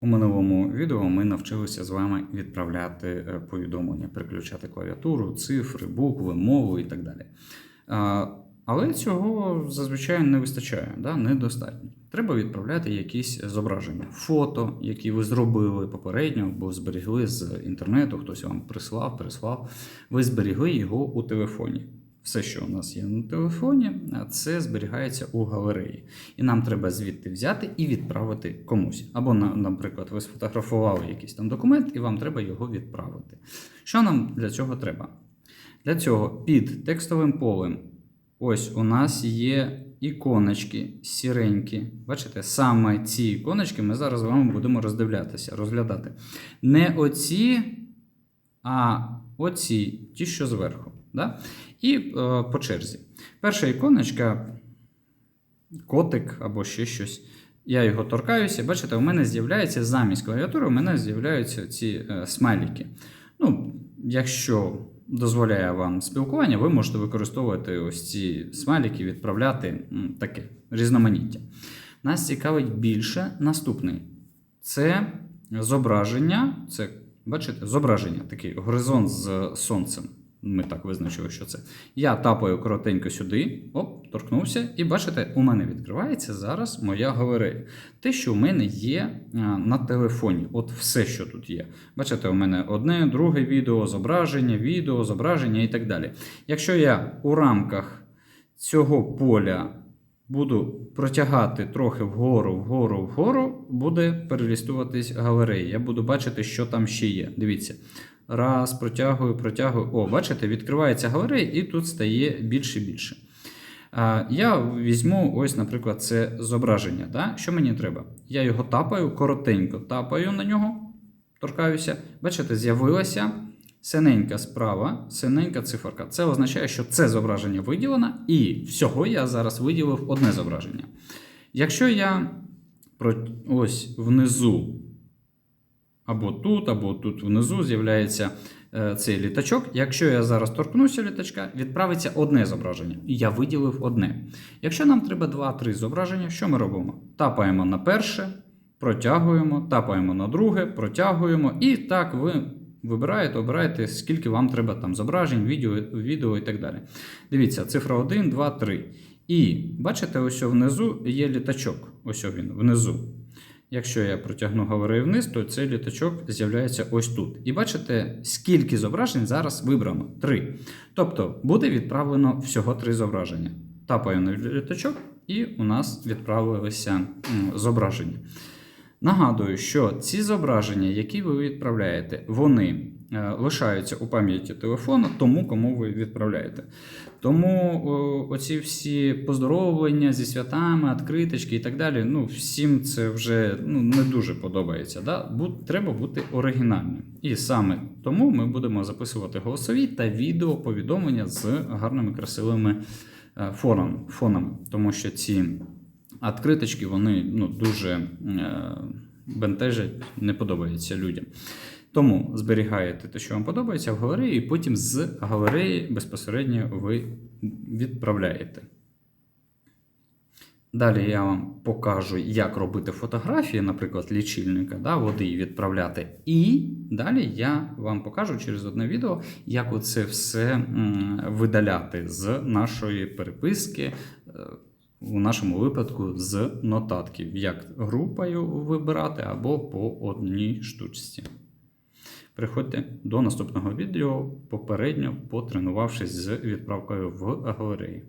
У минулому відео ми навчилися з вами відправляти е, повідомлення, переключати клавіатуру, цифри, букви, мову і так далі. Але цього зазвичай не вистачає, да? недостатньо. Треба відправляти якісь зображення, фото, які ви зробили попередньо, або зберігли з інтернету, хтось вам прислав, прислав. Ви зберігли його у телефоні. Все, що у нас є на телефоні, це зберігається у галереї. І нам треба звідти взяти і відправити комусь. Або, наприклад, ви сфотографували якийсь там документ, і вам треба його відправити. Що нам для цього треба? Для цього під текстовим полем ось у нас є іконочки сіренькі. Бачите, саме ці іконочки ми зараз з вами будемо роздивлятися, розглядати. Не оці, а оці, ті, що зверху. Да? І е, по черзі. Перша іконочка, котик або ще щось. Я його торкаюся, бачите, у мене з'являється замість клавіатури, у мене з'являються ці е, смайлики. Ну, якщо дозволяє вам спілкування, ви можете використовувати ось ці смайлики, відправляти м, таке різноманіття. Нас цікавить більше наступний. Це зображення, це, бачите, зображення, такий горизонт з сонцем. Ми так визначили, що це. Я тапаю коротенько сюди, оп, торкнувся, і бачите, у мене відкривається зараз моя галерея. Те, що у мене є на телефоні, от все, що тут є. Бачите, у мене одне, друге відео, зображення, відео, зображення і так далі. Якщо я у рамках цього поля буду протягати трохи вгору, вгору, вгору, буде перелістуватись галерея. Я буду бачити, що там ще є. Дивіться. Раз, протягую, протягую. О, бачите, відкривається галерея, і тут стає більше і більше. Я візьму, ось, наприклад, це зображення. Да? Що мені треба? Я його тапаю, коротенько тапаю на нього, торкаюся. Бачите, з'явилася синенька справа, синенька циферка. Це означає, що це зображення виділено, і всього я зараз виділив одне зображення. Якщо я ось внизу або тут, або тут внизу з'являється е, цей літачок. Якщо я зараз торкнуся літачка, відправиться одне зображення. І я виділив одне. Якщо нам треба 2-3 зображення, що ми робимо? Тапаємо на перше, протягуємо, тапаємо на друге, протягуємо. І так ви вибираєте, обираєте, скільки вам треба там зображень, відео, відео і так далі. Дивіться, цифра 1, 2, 3. І бачите, ось внизу є літачок. Ось він внизу. Якщо я протягну галерею вниз, то цей літачок з'являється ось тут. І бачите, скільки зображень зараз вибрано? Три. Тобто буде відправлено всього три зображення. Тапаю на літачок, і у нас відправилися зображення. Нагадую, що ці зображення, які ви відправляєте, вони е, лишаються у пам'яті телефону тому, кому ви відправляєте. Тому оці всі поздоровлення зі святами, відкриточки і так далі. Ну, всім це вже ну, не дуже подобається. Да? Треба бути оригінальним. І саме тому ми будемо записувати голосові та відео повідомлення з гарними красивими е, фонами, тому що ці відкриточки вони ну, дуже е, бентежать, не подобаються людям. Тому зберігаєте те, що вам подобається в галереї, і потім з галереї безпосередньо ви відправляєте. Далі я вам покажу, як робити фотографії, наприклад, лічильника, да, води відправляти. І далі я вам покажу через одне відео, як оце все видаляти з нашої переписки. У нашому випадку з нотатків, як групою вибирати або по одній штучці. Приходьте до наступного відео, попередньо потренувавшись з відправкою в галереї.